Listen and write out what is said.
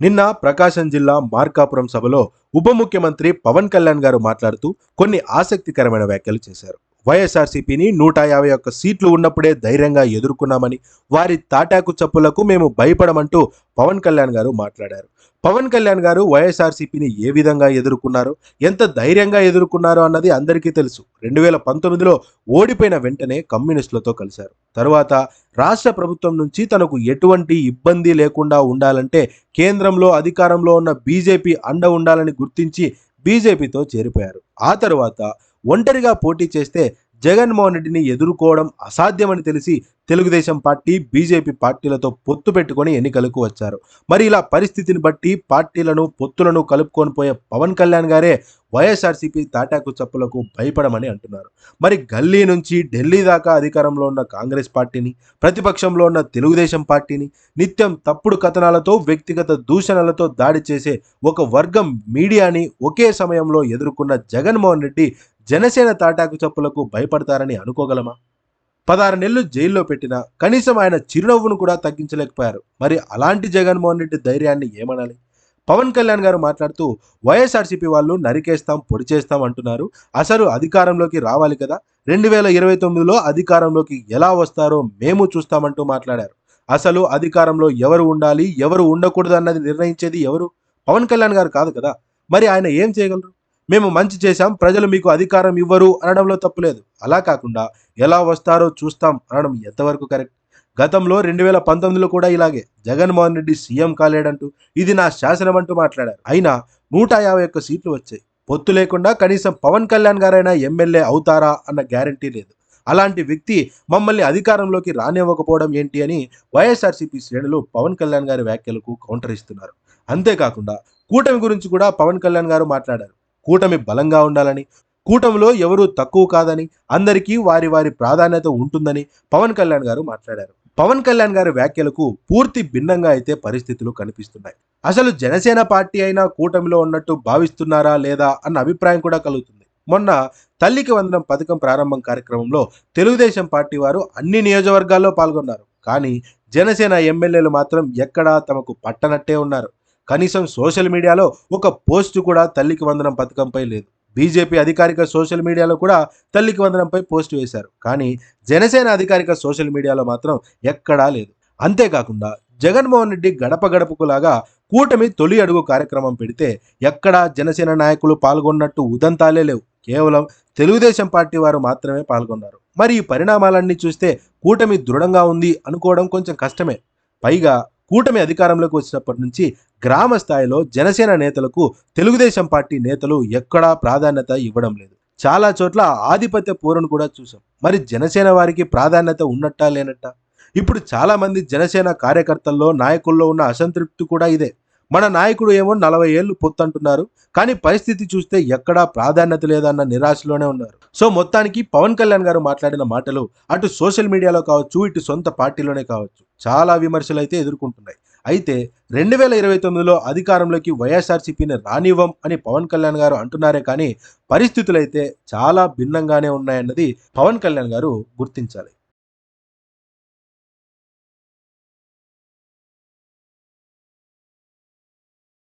నిన్న ప్రకాశం జిల్లా మార్కాపురం సభలో ఉప ముఖ్యమంత్రి పవన్ కళ్యాణ్ గారు మాట్లాడుతూ కొన్ని ఆసక్తికరమైన వ్యాఖ్యలు చేశారు. వైఎస్ఆర్సీపీని నూట యాభై ఒక్క సీట్లు ఉన్నప్పుడే ధైర్యంగా ఎదుర్కొన్నామని వారి తాటాకు చప్పులకు మేము భయపడమంటూ పవన్ కళ్యాణ్ గారు మాట్లాడారు. పవన్ కళ్యాణ్ గారు వైఎస్ఆర్సీపీని ఏ విధంగా ఎదుర్కొన్నారు ఎంత ధైర్యంగా ఎదుర్కొన్నారు అన్నది అందరికీ తెలుసు. రెండు వేల పంతొమ్మిదిలో ఓడిపోయిన వెంటనే కమ్యూనిస్టులతో కలిశారు. తరువాత రాష్ట్ర ప్రభుత్వం నుంచి తనకు ఎటువంటి ఇబ్బంది లేకుండా ఉండాలంటే కేంద్రంలో అధికారంలో ఉన్న బీజేపీ అండ ఉండాలని గుర్తించి బీజేపీతో చేరిపోయారు. ఆ తరువాత ఒంటరిగా పోటీ చేస్తే జగన్మోహన్ రెడ్డిని ఎదుర్కోవడం అసాధ్యమని తెలిసి తెలుగుదేశం పార్టీ బీజేపీ పార్టీలతో పొత్తు పెట్టుకొని ఎన్నికలకు వచ్చారు. మరి ఇలా పరిస్థితిని బట్టి పార్టీలను పొత్తులను కలుపుకొని పోయే పవన్ కళ్యాణ్ గారే వైఎస్ఆర్సీపీ తాటాకు చప్పులకు భయపడమని అంటున్నారు. మరి గల్లీ నుంచి ఢిల్లీ దాకా అధికారంలో ఉన్న కాంగ్రెస్ పార్టీని ప్రతిపక్షంలో ఉన్న తెలుగుదేశం పార్టీని నిత్యం తప్పుడు కథనాలతో వ్యక్తిగత దూషణలతో దాడి చేసే ఒక వర్గం మీడియాని ఒకే సమయంలో ఎదుర్కొన్న జగన్మోహన్ రెడ్డి జనసేన తాటాకు చప్పులకు భయపడతారని అనుకోగలమా? పదహారు నెలలు జైల్లో పెట్టినా కనీసం ఆయన చిరునవ్వును కూడా తగ్గించలేకపోయారు. మరి అలాంటి జగన్మోహన్ రెడ్డి ధైర్యాన్ని ఏమనాలి? పవన్ కళ్యాణ్ గారు మాట్లాడుతూ వైఎస్ఆర్సీపీ వాళ్ళు నరికేస్తాం పొడి చేస్తాం అంటున్నారు. అసలు అధికారంలోకి రావాలి కదా? రెండు వేల ఇరవై తొమ్మిదిలో అధికారంలోకి ఎలా వస్తారో మేము చూస్తామంటూ మాట్లాడారు. అసలు అధికారంలో ఎవరు ఉండాలి? ఎవరు ఉండకూడదు అన్నది నిర్ణయించేది ఎవరు? పవన్ కళ్యాణ్ గారు కాదు కదా? మరి ఆయన ఏం చేయగలరు? మేము మంచి చేశాం ప్రజలు మీకు అధికారం ఇవ్వరు అనడంలో తప్పులేదు అలా కాకుండా ఎలా వస్తారో చూస్తాం అనడం ఎంతవరకు కరెక్ట్? గతంలో రెండు వేల పంతొమ్మిదిలో కూడా ఇలాగే. జగన్మోహన్ రెడ్డి సీఎం కాలేడంటూ ఇది నా శాసనం అంటూ మాట్లాడారు. అయినా నూట యాభై ఒక్క సీట్లు వచ్చాయి. పొత్తు లేకుండా కనీసం పవన్ కళ్యాణ్ గారైనా ఎమ్మెల్యే అవుతారా అన్న గ్యారంటీ లేదు. అలాంటి వ్యక్తి మమ్మల్ని అధికారంలోకి రానివ్వకపోవడం ఏంటి అని వైఎస్ఆర్సీపీ శ్రేణులు పవన్ కళ్యాణ్ గారి వ్యాఖ్యలకు కౌంటర్ ఇస్తున్నారు. అంతేకాకుండా కూటమి గురించి కూడా పవన్ కళ్యాణ్ గారు మాట్లాడారు. కూటమి బలంగా ఉండాలని కూటమిలో ఎవరూ తక్కువ కాదని అందరికీ వారి వారి ప్రాధాన్యత ఉంటుందని పవన్ కళ్యాణ్ గారు మాట్లాడారు. పవన్ కళ్యాణ్ గారి వ్యాఖ్యలకు పూర్తి భిన్నంగా అయితే పరిస్థితులు కనిపిస్తున్నాయి. అసలు జనసేన పార్టీ అయినా కూటమిలో ఉన్నట్టు భావిస్తున్నారా లేదా అన్న అభిప్రాయం కూడా కలుగుతుంది. మొన్న తల్లికి వందనం పథకం ప్రారంభం కార్యక్రమంలో తెలుగుదేశం పార్టీ వారు అన్ని నియోజకవర్గాల్లో పాల్గొన్నారు. కానీ జనసేన ఎమ్మెల్యేలు మాత్రం ఎక్కడా తమకు పట్టనట్టే ఉన్నారు. కనీసం సోషల్ మీడియాలో ఒక పోస్టు కూడా తల్లికి వందనం పథకంపై లేదు. బీజేపీ అధికారిక సోషల్ మీడియాలో కూడా తల్లికి వందనంపై పోస్ట్ వేశారు. కానీ జనసేన అధికారిక సోషల్ మీడియాలో మాత్రం ఎక్కడా లేదు. అంతేకాకుండా జగన్మోహన్ రెడ్డి గడప గడపకులాగా కూటమి తొలి అడుగు కార్యక్రమం పెడితే ఎక్కడా జనసేన నాయకులు పాల్గొన్నట్టు ఉదంతాలే లేవు. కేవలం తెలుగుదేశం పార్టీ వారు మాత్రమే పాల్గొన్నారు. మరి ఈ పరిణామాలన్నీ చూస్తే కూటమి దృఢంగా ఉంది అనుకోవడం కొంచెం కష్టమే. పైగా కూటమి అధికారంలోకి వచ్చినప్పటి నుంచి గ్రామ స్థాయిలో జనసేన నేతలకు తెలుగుదేశం పార్టీ నేతలు ఎక్కడా ప్రాధాన్యత ఇవ్వడం లేదు. చాలా చోట్ల ఆధిపత్య పోరును కూడా చూసాం మరి జనసేన వారికి ప్రాధాన్యత ఉన్నట్టా లేనట్టా? ఇప్పుడు చాలామంది జనసేన కార్యకర్తల్లో నాయకుల్లో ఉన్న అసంతృప్తి కూడా ఇదే. మన నాయకుడు ఏమో నలభై ఏళ్ళు పొత్తంటున్నారు కానీ పరిస్థితి చూస్తే ఎక్కడా ప్రాధాన్యత లేదన్న నిరాశలోనే ఉన్నారు. సో మొత్తానికి పవన్ కళ్యాణ్ గారు మాట్లాడిన మాటలు అటు సోషల్ మీడియాలో కావచ్చు ఇటు సొంత పార్టీలోనే కావచ్చు. చాలా విమర్శలు అయితే ఎదుర్కొంటున్నాయి. అయితే రెండు వేల ఇరవై తొమ్మిదిలో అధికారంలోకి వైఎస్ఆర్సీపీని రానివ్వం అని పవన్ కళ్యాణ్ గారు అంటున్నారే కానీ పరిస్థితులైతే చాలా భిన్నంగానే ఉన్నాయన్నది పవన్ కళ్యాణ్ గారు గుర్తించాలి.